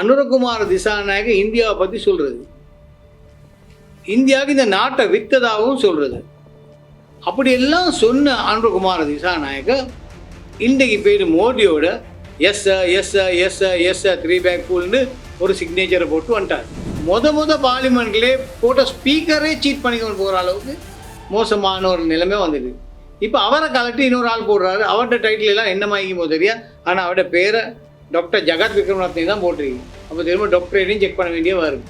அனுரகுமார் திசாநாயக இந்தியாவை பற்றி சொல்கிறது இந்தியாவுக்கு இந்த நாட்டை விற்றதாகவும் சொல்கிறது அப்படியெல்லாம் சொன்ன அனுரகுமார் திசாநாயக இன்றைக்கு பேர் மோடியோட yes yes yes yes three bag ஃபுல்னு ஒரு சிக்னேச்சரை போட்டு வந்துட்டார். முத முத பார்லிமெண்ட்லேயே போட்ட ஸ்பீக்கரே சீட் பண்ணிக்கொண்டு போகிற அளவுக்கு மோசமான ஒரு நிலைமை வந்தது. இப்போ அவரை கலட்டி இன்னொரு ஆள் போடுறாரு. அவர்கிட்ட டைட்டில் எல்லாம் என்ன வாங்கிக்குமோ தெரியா? ஆனால் அவரோட பேரை டாக்டர் ஜகத் விக்ரமநாத்னே தான் போட்டிருக்கு அப்போ திரும்ப டாக்டரையும் செக் பண்ண வேண்டிய வரும்.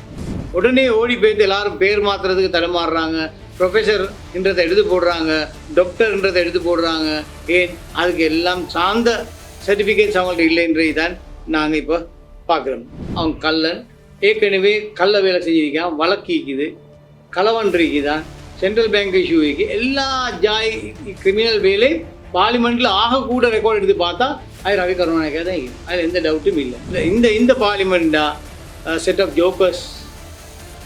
உடனே ஓடி போயிட்டு எல்லாரும் பேர் மாத்துறதுக்கு தடுமாறுறாங்க ப்ரொஃபஸர்ன்றதை எடுத்து போடுறாங்க. டாக்டர்ன்றதை எடுத்து போடுறாங்க. ஏன்? அதுக்கு எல்லாம் சார்ந்த சர்டிஃபிகேட்ஸ் அவங்கள்ட்ட இல்லைன்றதை தான் நாங்கள் இப்போ பார்க்குறோம். அவன் கல்லன் ஏற்கனவே கள்ள வேலை செஞ்சிருக்கான். வழக்கிக்குது களவன் தான் சென்ட்ரல் பேங்க் இஷ்யூ எல்லா ஜாய் கிரிமினல் வேலை பார்லிமெண்ட்டில் ஆக கூட ரெக்கார்ட் எடுத்து பார்த்தா அது ரவி கருணாநாயக்கா தான் அதில் எந்த டவுட்டும் இல்லை இல்லை இந்த இந்த பார்லிமெண்ட்டா செட் ஆஃப் ஜோக்கர்ஸ்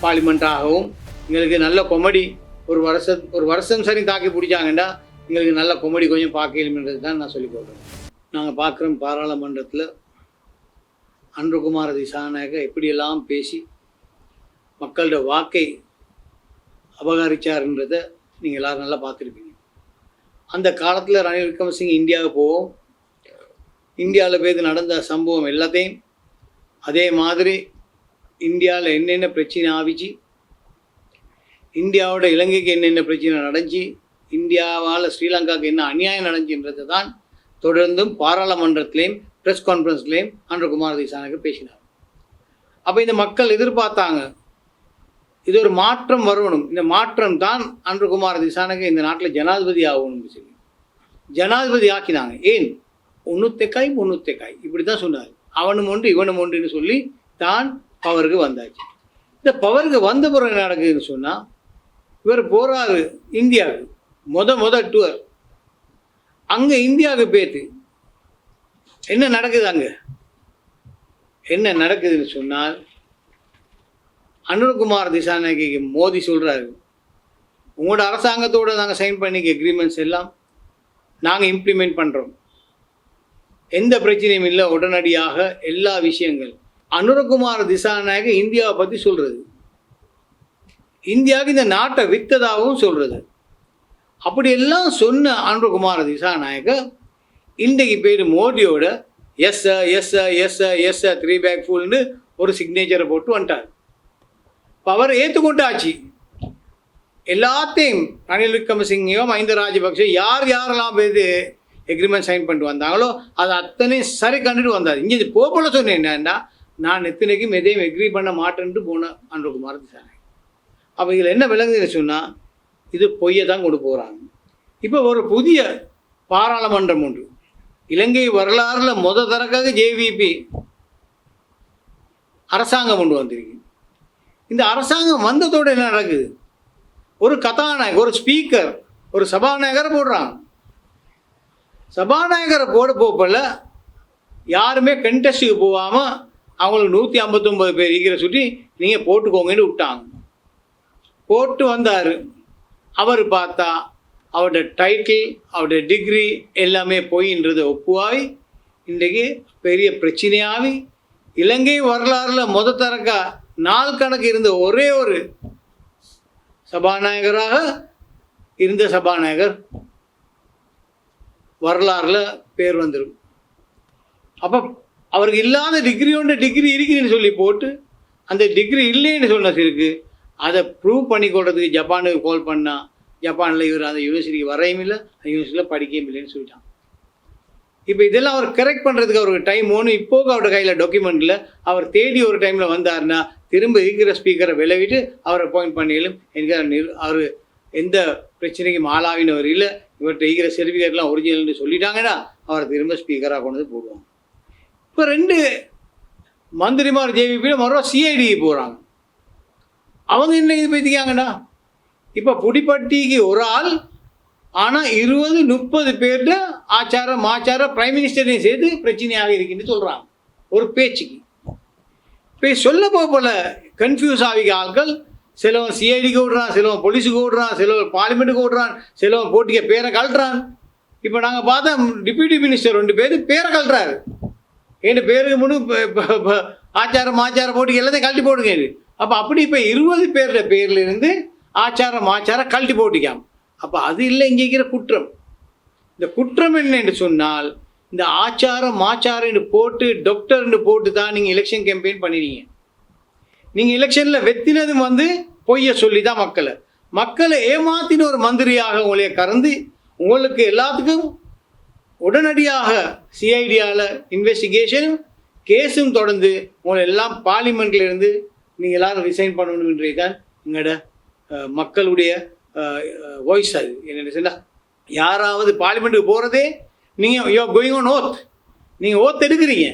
பார்லிமெண்ட்டாகவும் எங்களுக்கு நல்ல கொமெடி ஒரு வருஷம் ஒரு வருஷம் சரி தாக்கி பிடிச்சாங்கண்டா எங்களுக்கு நல்ல கொமெடி கொஞ்சம் பார்க்கலும்ன்றது தான் நான் சொல்லி போடுறேன் நாங்கள் பார்க்குறோம் பாராளுமன்றத்தில் அன்புகுமார திசாநாயக எப்படியெல்லாம் பேசி மக்களோட வாக்கை அபகரிச்சாருன்றதை நீங்கள் எல்லோரும் நல்லா பார்த்துருப்பீங்க அந்த காலத்தில் ரணில் விக்ரமசிங் இந்தியாவுக்கு போவோம் இந்தியாவில் போய் நடந்த சம்பவம் எல்லாத்தையும் அதே மாதிரி இந்தியாவில் என்னென்ன பிரச்சனை ஆவிச்சு இந்தியாவோட இலங்கைக்கு என்னென்ன பிரச்சனை நடந்துச்சு இந்தியாவால் ஸ்ரீலங்காவுக்கு என்ன அநியாயம் நடந்துச்சுன்றதை தான் தொடர்ந்தும் பாராளுமன்றத்திலையும் ப்ரெஸ் கான்ஃபரன்ஸ்லேயும் அன்று குமார பேசினார். அப்போ இந்த மக்கள் எதிர்பார்த்தாங்க இது ஒரு மாற்றம் வரணும். இந்த மாற்றம் தான் அன்று குமார திசானக்கு இந்த நாட்டில் ஜனாதிபதி ஆகணும்னு சொல்லி. ஜனாதிபதி ஆக்கினாங்க. ஏன்? ஒன்றுத்தைக்காய் முன்னூத்தைக்காய் இப்படி தான் சொன்னார். அவனும் ஒன்று இவனும் ஒன்றுன்னு சொல்லி தான் பவருக்கு வந்தாச்சு. இந்த பவருக்கு வந்த பிறகு நடக்குதுன்னு சொன்னால் இவர் போகிறாரு இந்தியாவுக்கு. முத முத டூர் அங்கே இந்தியாவுக்கு பேத்து என்ன நடக்குது அங்கே? என்ன நடக்குதுன்னு சொன்னால் அனுர்குமார் திசாநாயகிக்கு மோதி சொல்கிறாரு உங்களோட அரசாங்கத்தோடு நாங்கள் சைன் பண்ணிக்க எக்ரிமெண்ட்ஸ் எல்லாம் நாங்கள் இம்ப்ளிமெண்ட் பண்ணுறோம் எந்த பிரச்சனையும் இல்லை உடனடியாக எல்லா விஷயங்கள். அனுரகுமார் திசாநாயக இந்தியாவை பற்றி சொல்கிறது இந்தியாவுக்கு இந்த நாட்டை வித்ததாகவும் சொல்கிறது அப்படியெல்லாம் சொன்ன அனுரகுமார் திசாநாயக இன்றைக்கு பேர் மோடியோட yes yes yes yes three bag ஃபுல்னு ஒரு சிக்னேச்சரை போட்டு வந்துட்டார். இப்போ அவர் ஏற்றுக்கொண்டாச்சு எல்லாத்தையும் ரணில் விக்ரமசிங்கையும் மஹிந்த ராஜபக்சே யார் யாரெல்லாம் போய் எக்ரிமெண்ட் சைன் பண்ணிட்டு வந்தாங்களோ அது அத்தனையும் சரி கண்டுட்டு வந்தார். இங்கே போகல சொன்னேன் என்னன்னா நான் எத்தனைக்கும் எதையும் எக்ரி பண்ண மாட்டேன்ட்டு போன அன்றகுமார் திசாநாயக் அப்போ இதில் என்ன விளங்குதுன்னு சொன்னால் இது பொய்யை தான் கொண்டு போகிறாங்க இப்போ ஒரு புதிய பாராளுமன்றம் உண்டு. இலங்கை வரலாறுல முத தரக்காக ஜேவிபி அரசாங்கம் கொண்டு வந்திருக்கு. இந்த அரசாங்கம் வந்ததோடு என்ன நடக்குது? ஒரு கதாநாயகர் ஒரு ஸ்பீக்கர் ஒரு சபாநாயகரை போடுறாங்க. சபாநாயகரை போட போப்பில் யாருமே கண்டெஸ்ட்டுக்கு போகாமல் அவங்களுக்கு நூற்றி ஐம்பத்தொம்பது பேர் இருக்கிற சுற்றி நீங்கள் போட்டுக்கோங்கன்னு விட்டாங்க. போட்டு வந்தார். அவர் பார்த்தா அவரோட டைட்டில் அவரோட டிகிரி எல்லாமே பொய்ன்றதை ஒப்புவாய். இன்றைக்கு பெரிய பிரச்சனையாகி இலங்கை வரலாறில் முத தரக்கா நாள் கணக்கு இருந்த ஒரே ஒரு சபாநாயகராக இருந்த சபாநாயகர் வரலாறுல பேர் வந்துடும் அப்போ அவருக்கு இல்லாத டிகிரி ஒன்று டிகிரி இருக்குன்னு சொல்லி போட்டு அந்த டிகிரி இல்லைன்னு சொன்ன இருக்கு அதை ப்ரூவ் பண்ணி கொடுறதுக்கு ஜப்பானுக்கு கால் பண்ணால் ஜப்பானில் இவர் அந்த யூனிவர்சிட்டிக்கு வரையும் இல்லை அந்த யூனிவர்சிட்டியில் படிக்கவும் இல்லைன்னு சொல்லிட்டான். இப்போ இதெல்லாம் அவர் கரெக்ட் பண்ணுறதுக்கு அவருக்கு டைம் ஒன்று இப்போக்கு அவரோட கையில் டாக்குமெண்ட்டில் அவர் தேடி ஒரு டைமில் வந்தாருன்னா திரும்ப இருக்கிற ஸ்பீக்கரை விளைவிட்டு அவரை அப்பாயிண்ட் பண்ணிலும் எனக்கு நிர் அவர் எந்த பிரச்சனைக்கும் ஆளாவினவர் இல்லை. இவர் செய்கிற சர்டிஃபிகேட்லாம் ஒரிஜினல்னு சொல்லிட்டாங்கன்னா அவரை திரும்ப ஸ்பீக்கராக கொண்டு வந்து போடுவாங்க. இப்போ ரெண்டு மந்திரிமார் ஜேவிபியில் மறுபடியும் சிஐடிக்கு போகிறாங்க அவங்க என்ன இது பேசிக்காங்கடா இப்போ புடிப்பட்டிக்கு ஒரு ஆள் ஆனால் இருபது முப்பது பேர்கிட்ட ஆச்சாரம் ஆச்சாரம் பிரைம் மினிஸ்டரையும் சேர்த்து பிரச்சனையாக இருக்குன்னு சொல்கிறாங்க ஒரு பேச்சுக்கு. இப்போ சொல்ல போல கன்ஃபியூஸ் ஆகிக்க ஆட்கள் சிலவன் சிஐடிக்கு விடுறான் சிலவன் போலீஸுக்கு விடுறான் சிலவன் பார்லிமெண்ட்டுக்கு விடுறான் சிலவன் போட்டிக்க பேரை கழட்டுறான். இப்போ நாங்கள் பார்த்தா டிப்யூட்டி மினிஸ்டர் ரெண்டு பேர் பேரை கழட்டுறாரு. என் பேருக்கு முன்னு ஆச்சாரம் ஆச்சார போட்டிக்கு எல்லாத்தையும் கழட்டி போடுங்க அப்போ அப்படி இப்போ இருபது பேர்ல பேர்லேருந்து ஆச்சாரம் ஆச்சாரம் கழட்டி போட்டிக்காம். அப்போ அது இல்லை இங்கே இருக்கிற குற்றம். இந்த குற்றம் என்னென்று சொன்னால் இந்த ஆச்சாரம் ஆச்சாரம்னு போட்டு டாக்டர்னு போட்டு தான் நீங்கள் எலெக்ஷன் கேம்பெயின் பண்ணினீங்க. நீங்கள் எலெக்ஷனில் வெத்தினதும் வந்து பொய்யை சொல்லி தான் மக்களை. மக்களை ஏமாத்தின ஒரு மந்திரியாக உங்களைய கறந்து உங்களுக்கு எல்லாத்துக்கும் உடனடியாக சிஐடியாவில் இன்வெஸ்டிகேஷனும் கேஸும் தொடர்ந்து உங்களை எல்லாம் பார்லிமெண்ட்ல இருந்து நீங்கள் எல்லாரும் ரிசைன் பண்ணணுன்றது தான் எங்களோட மக்களுடைய வாய்ஸ் அது. என்னென்னு சொன்னால் யாராவது பார்லிமெண்ட்டுக்கு போகிறதே நீங்கள் யோ கோயிங் ஆன் ஓத் நீங்கள் ஓத் எடுக்கிறீங்க.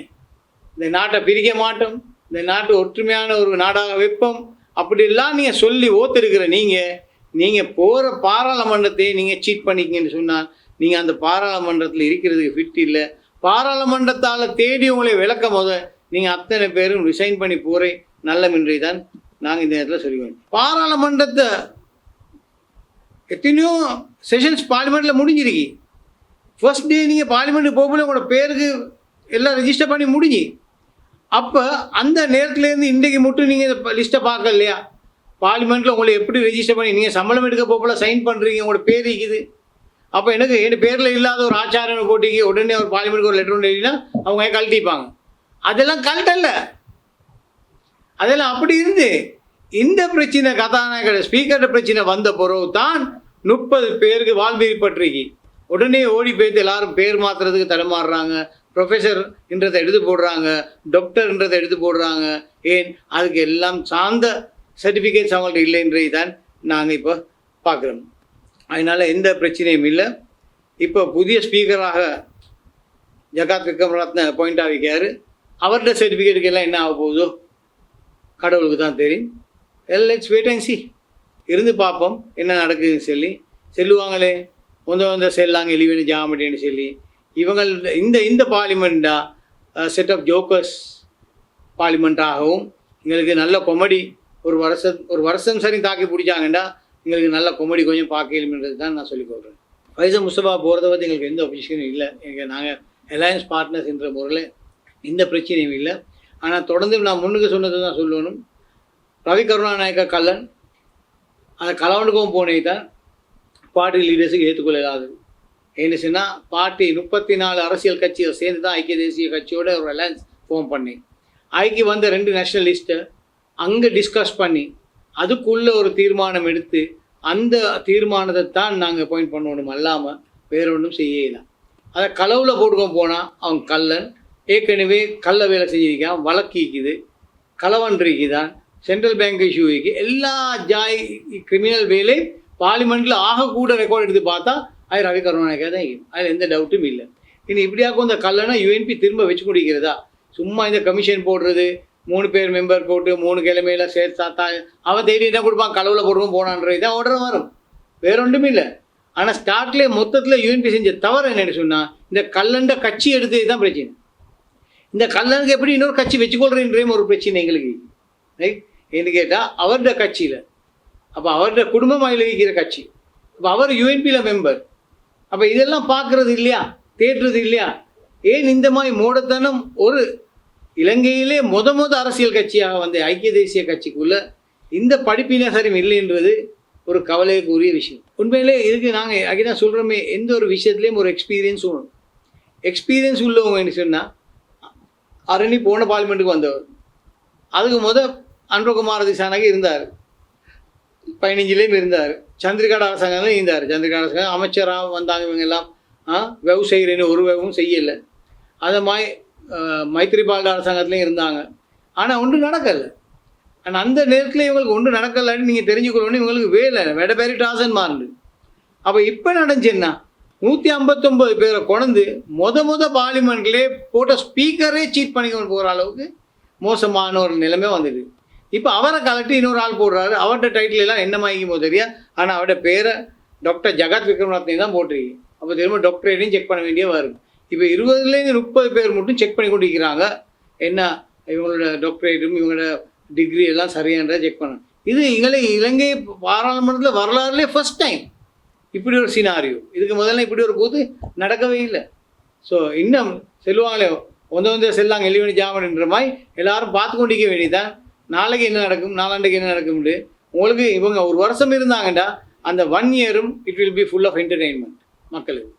இந்த நாட்டை பிரிக்க மாட்டோம். இந்த நாட்டு ஒற்றுமையான ஒரு நாடாக வைப்போம். அப்படிலாம் நீங்கள் சொல்லி ஓத்திருக்கிற நீங்கள் நீங்கள் போகிற பாராளுமன்றத்தை நீங்கள் சீட் பண்ணிக்கிங்கன்னு சொன்னால் நீங்கள் அந்த பாராளுமன்றத்தில் இருக்கிறதுக்கு ஃபிட் இல்லை. பாராளுமன்றத்தால் தேடி உங்களை விளக்க போது நீங்கள் அத்தனை பேரும் ரிசைன் பண்ணி போகிறே நல்ல மின்றை தான் நாங்கள் இந்த நேரத்தில் சொல்லுவோம் பாராளுமன்றத்தை எத்தனையோ செஷன்ஸ் பார்லிமெண்ட்டில் முடிஞ்சிருக்கு. ஃபர்ஸ்ட் டே நீங்கள் பார்லிமெண்ட்டுக்கு போகும்போது உங்களோட பேருக்கு எல்லாம் ரெஜிஸ்டர் பண்ணி முடிஞ்சு அப்போ அந்த நேரத்துலேருந்து இன்றைக்கு மட்டும் நீங்கள் லிஸ்ட்டை பார்க்க இல்லையா? பார்லிமெண்ட்டில் உங்களை எப்படி ரெஜிஸ்டர் பண்ணி நீங்கள் சம்பளம் எடுக்க போகல சைன் பண்ணுறீங்க உங்களோட பேர் இருக்குது. அப்போ எனக்கு என் பேரில் இல்லாத ஒரு ஆச்சாரம் போட்டிக்கு உடனே ஒரு பார்லிமெண்ட்டுக்கு ஒரு லெட்டர் ஒன்று எழுதினா அவங்க ஏன் கழட்டிப்பாங்க? அதெல்லாம் கழட்டல அதெல்லாம் அப்படி இருந்து இந்த பிரச்சனை கதாநாயகர் ஸ்பீக்கர் பிரச்சனை வந்த பிறகு தான் முப்பது பேருக்கு வாழ்வீரி பற்றிக்கு உடனே ஓடி போய்த்து எல்லாரும் பேர் மாற்றுறதுக்கு தடுமாறுறாங்க. ப்ரொஃபஸர்ன்றதை எடுத்து போடுறாங்க டாக்டர்ன்றதை எடுத்து போடுறாங்க. ஏன்? அதுக்கு எல்லாம் சார்ந்த சர்டிஃபிகேட்ஸ் அவங்கள்ட்ட இல்லைன்றது தான் நாங்கள் இப்போ பார்க்குறோம். அதனால் எந்த பிரச்சனையும் இல்லை. இப்போ புதிய ஸ்பீக்கராக ஜகாத் விக்ரமரத்ன பாயிண்ட் ஆகிக்காரு அவர்கிட்ட சர்டிஃபிகேட்டுக்கு எல்லாம் என்ன ஆக போகுதோ? கடவுளுக்கு தான் தெரியும். எல் வெயிட் வேட்டன்சி இருந்து பார்ப்போம். என்ன நடக்குதுன்னு சொல்லி. செல்லுவாங்களே. முந்த வந்த செல்லாங்க எலிவனு ஜாமட்டின்னு சொல்லி. இவங்க இந்த இந்த பார்லிமெண்ட்டா செட் ஆஃப் ஜோக்கர்ஸ் பார்லிமெண்ட்டாகவும் எங்களுக்கு நல்ல கொமெடி ஒரு வருஷம் ஒரு வருஷம் சரி தாக்கி பிடிச்சாங்கண்டா எங்களுக்கு நல்ல கொமெடி கொஞ்சம் பார்க்கலும்ன்றது தான் நான் சொல்லிக் கொள்கிறேன் ஃபைசல் முஸ்தபா போகிறத பற்றி எங்களுக்கு எந்த ஒபிஷனும் இல்லை. எங்கள் நாங்கள் அலையன்ஸ் பார்ட்னர்ஸ் என்ற முறையில் எந்த பிரச்சனையும் இல்லை. ஆனால் தொடர்ந்து நான் முன்னுக்கு சொன்னது தான் சொல்லணும். ரவி கருணாநாயக்க கல்லன் அந்த கலவனுக்கும் போனே தான் பார்ட்டி லீடர்ஸுக்கு ஏற்றுக்கொள்ளாது என்ன சொன்னால் பார்ட்டி முப்பத்தி நாலு அரசியல் கட்சியை சேர்ந்து தான் ஐக்கிய தேசிய கட்சியோட ஒரு அலையன்ஸ் ஃபார்ம் பண்ணி ஐக்கு வந்த ரெண்டு நேஷனலிஸ்ட்டை அங்கே டிஸ்கஸ் பண்ணி அதுக்குள்ளே ஒரு தீர்மானம் எடுத்து அந்த தீர்மானத்தை தான் நாங்கள் அப்பாயிண்ட் பண்ணணும் அல்லாமல் வேற ஒன்றும் செய்யலாம் அதை களவில் போட்டுக்கோ போனால் அவன் கல்லன் ஏற்கனவே கள்ள வேலை செஞ்சிருக்கான் வழக்கிக்குது களவன் இருக்குதான் சென்ட்ரல் பேங்க் இஷ்யூ எல்லா ஜாய் கிரிமினல் வேலை பார்லிமெண்ட்டில் ஆக கூட ரெக்கார்ட் எடுத்து பார்த்தா ரவி கருணாநாயக்கா தான் அதில் எந்த டவுட்டும் இல்லை. இனி இப்படியாக்கும் இந்த கல்லனை யூஎன்பி திரும்ப வச்சு முடிக்கிறதா சும்மா இந்த கமிஷன் போடுறது மூணு பேர் மெம்பர் போட்டு மூணு கிழமையில சேர்த்து தாத்தா அவன் தேடி தான் கொடுப்பான்? களவில் போடுவோம் போனான்றது இதான் ஆர்டர் வரும். வேற ஒன்றும் இல்லை. ஆனால் ஸ்டார்ட்லேயே மொத்தத்தில் யூஎன்பி செஞ்ச தவறு என்னென்னு சொன்னால் இந்த கல்லண்ட கட்சி எடுத்தது தான் பிரச்சனை. இந்த கல்லனுக்கு எப்படி இன்னொரு கட்சி வச்சுக்கொள்றேன்றேயும் ஒரு பிரச்சனை எங்களுக்கு. ரைட் என்று கேட்டால் அவருடைய கட்சியில். அப்போ அவருடைய குடும்பமாக இருக்கிற கட்சி. அப்போ அவர் யூஎன்பியில் மெம்பர் அப்போ இதெல்லாம் பார்க்கறது இல்லையா? தேற்றுறது இல்லையா? ஏன் இந்த மாதிரி மூடத்தனம்? ஒரு இலங்கையிலே முத முத அரசியல் கட்சியாக வந்த ஐக்கிய தேசிய கட்சிக்குள்ள இந்த படிப்பினசரம் இல்லைன்றது ஒரு கவலைக்குரிய விஷயம். உண்மையிலே இதுக்கு நாங்கள் அதான் சொல்கிறோமே எந்த ஒரு விஷயத்துலேயும் ஒரு எக்ஸ்பீரியன்ஸ் வேணும் எக்ஸ்பீரியன்ஸ் உள்ளவங்க என்ன சொன்னால் அரணி போன பார்லிமெண்ட்டுக்கு வந்தவர். அதுக்கு முத அன்பகுமார திசானாக இருந்தார். பதினஞ்சுலேயும் இருந்தார். சந்திரிகாட அரசாங்கம்லாம் இருந்தார். சந்திரிகாட அரசாங்கம் அமைச்சராக வந்தாங்க இவங்க எல்லாம் ஆ வெவ் செய்கிறேன்னு ஒரு வெவும் செய்யலை. அதை மாதிரி மைத்ரிபால அரசாங்கத்துலேயும் இருந்தாங்க. ஆனால் ஒன்றும் நடக்கலை. ஆனால் அந்த நேரத்தில் இவங்களுக்கு ஒன்றும் நடக்கலைன்னு நீங்கள் தெரிஞ்சுக்கணும்னு இவங்களுக்கு வேலை வெடபேரி டாசன் மாறுண்டு அப்போ இப்போ நடந்துச்சுன்னா நூற்றி ஐம்பத்தொம்பது பேரை கொண்டு மொத மொத பார்லிமெண்ட்லேயே போட்ட ஸ்பீக்கரே சீட் பண்ணிக்கொண்டு போகிற அளவுக்கு மோசமான ஒரு நிலைமை வந்தது. இப்போ அவரை கலட்டி இன்னொரு ஆள் போடுறாரு. அவர்கிட்ட டைட்டில் எல்லாம் என்ன மாய்க்குமோ தெரியா? ஆனால் அவரோட பேரை டாக்டர் ஜகத் விக்ரமநாத்னி தான் போட்டிருக்கீங்க அப்போ திரும்ப டாக்டரேட்டையும் செக் பண்ண வேண்டிய வரும் இப்போ இருபதுலேருந்து முப்பது பேர் மட்டும் செக் பண்ணி கொண்டு இருக்கிறாங்க என்ன? இவங்களோட டாக்டரேட்டும் இவங்களோட டிகிரி எல்லாம் சரியான்றதை செக் பண்ணணும் இது எங்களை இலங்கை பாராளுமன்றத்தில் வரலாறுலேயே ஃபர்ஸ்ட் டைம் இப்படி ஒரு சினாரியோ இதுக்கு முதல்ல இப்படி ஒரு போது நடக்கவே இல்லை. ஸோ இன்னும் செல்வாங்களே ஒந்த வந்து செல்லாங்க எலிவனி ஜாமன்ற மாதிரி எல்லாரும் பார்த்து கொண்டிருக்க வேண்டியதான் நாளைக்கு என்ன நடக்கும்? நாளாண்டுக்கு என்ன நடக்கும்னு உங்களுக்கு இவங்க ஒரு வருஷம் இருந்தாங்கடா அந்த one இயரும் it will be full of entertainment மக்களுக்கு